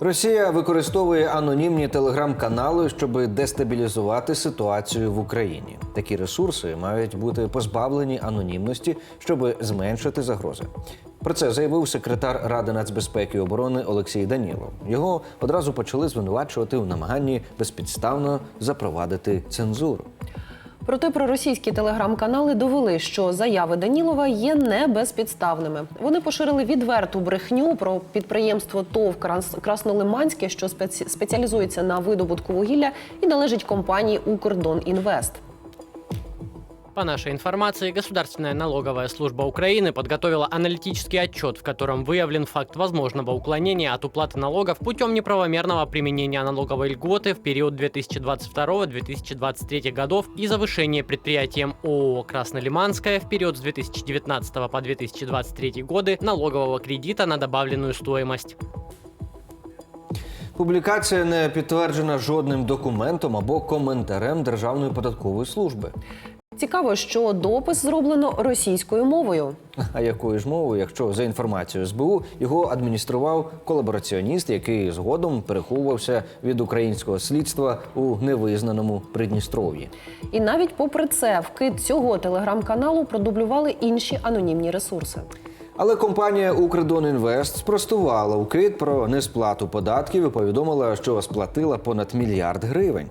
Росія використовує анонімні телеграм-канали, щоб дестабілізувати ситуацію в Україні. Такі ресурси мають бути позбавлені анонімності, щоб зменшити загрози. Про це заявив секретар Ради нацбезпеки і оборони Олексій Данілов. Його одразу почали звинувачувати у намаганні безпідставно запровадити цензуру. Проте проросійські телеграм-канали довели, що заяви Данілова є не безпідставними. Вони поширили відверту брехню про підприємство ТОВ «Крас- Краснолиманське, що спеці- спеціалізується на видобутку вугілля і належить компанії Укрдонінвест. По нашей информации, Государственная налоговая служба Украины подготовила аналитический отчет, в котором выявлен факт возможного уклонения от уплаты налогов путем неправомерного применения налоговой льготы в период 2022-2023 годов и завышения предприятием ООО «Краснолиманская» в период с 2019 по 2023 годы налогового кредита на добавленную стоимость. Публікація не підтверджена жодним документом або коментарем Державної податкової служби. Цікаво, що допис зроблено російською мовою. А якою ж мовою, якщо за інформацією СБУ його адміністрував колабораціоніст, який згодом переховувався від українського слідства у невизнаному Придністров'ї? І навіть попри це, вкид цього телеграм-каналу продублювали інші анонімні ресурси. Але компанія Укрдонінвест спростувала укид про несплату податків і повідомила, що сплатила понад мільярд гривень.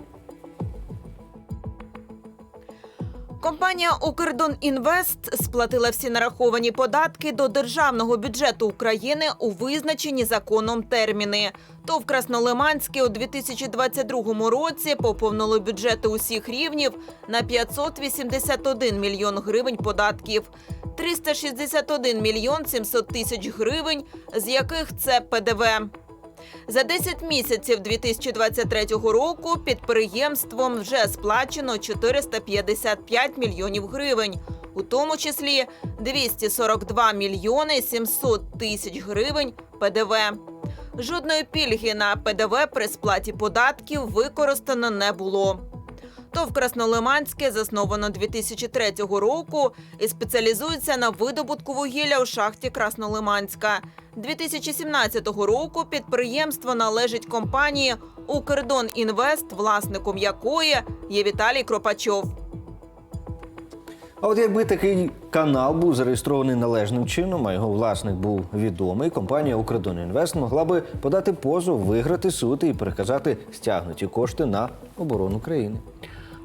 Компанія Укрдонінвест сплатила всі нараховані податки до державного бюджету України у визначені законом терміни. ТОВ Краснолиманське у 2022 році поповнило бюджети усіх рівнів на 581 мільйон гривень податків. 361 мільйон 700 тисяч гривень, з яких це ПДВ. За 10 місяців 2023 року підприємством вже сплачено 455 мільйонів гривень, у тому числі 242 мільйони 700 тисяч гривень ПДВ. Жодної пільги на ПДВ при сплаті податків використано не було. ТОВ Краснолиманське засновано 2003 року і спеціалізується на видобутку вугілля у шахті Краснолиманська. 2017 року підприємство належить компанії Укрдонінвест, власником якої є Віталій Кропачов. А от якби такий канал був зареєстрований належним чином, а його власник був відомий, компанія Укрдонінвест могла би подати позов, виграти суд і переказати стягнуті кошти на оборону країни.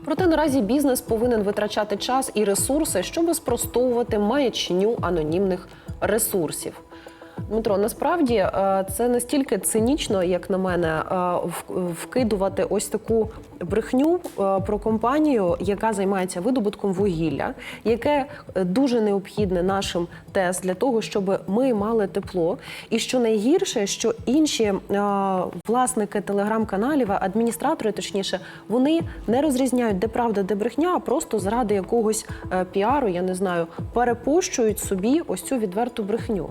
Проте наразі бізнес повинен витрачати час і ресурси, щоб спростовувати маячню анонімних ресурсів. Дмитро, насправді е, це настільки цинічно, як на мене, е, вкидувати ось таку брехню е, про компанію, яка займається видобутком вугілля, яке дуже необхідне нашим ТЕС для того, щоб ми мали тепло. І що найгірше, що інші власники телеграм-каналів, адміністратори, точніше, вони не розрізняють, де правда, де брехня, а просто заради якогось піару, я не знаю, перепущують собі ось цю відверту брехню.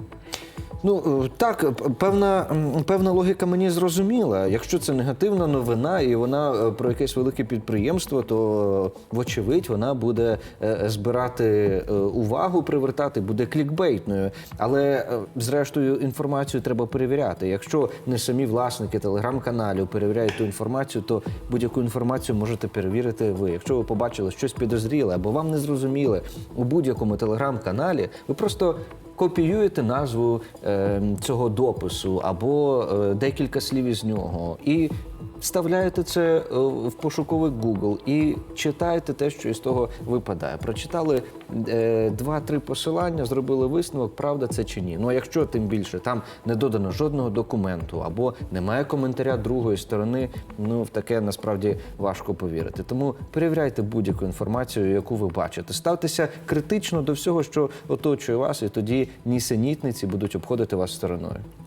Ну е, так, певна, певна логіка мені зрозуміла. Якщо це негативна новина і вона е, про якесь велике підприємство, то е, вочевидь вона буде збирати увагу, привертати, буде клікбейтною. Але зрештою інформацію треба перевіряти. Якщо не самі власники телеграм-каналів перевіряють ту інформацію, то будь-яку інформацію можете перевірити ви. Якщо ви побачили щось підозріле або вам не зрозуміле у будь-якому телеграм-каналі, ви просто копіюєте назву е, цього допису або е, декілька слів із нього. І вставляєте це е, в пошуковик Google і читаєте те, що із того випадає. Прочитали е, два-три посилання, зробили висновок, правда це чи ні. Ну а якщо тим більше там не додано жодного документу або немає коментаря другої сторони, ну в таке насправді важко повірити. Тому перевіряйте будь-яку інформацію, яку ви бачите. Ставтеся критично до всього, що оточує вас, і тоді нісенітниці будуть обходити вас стороною.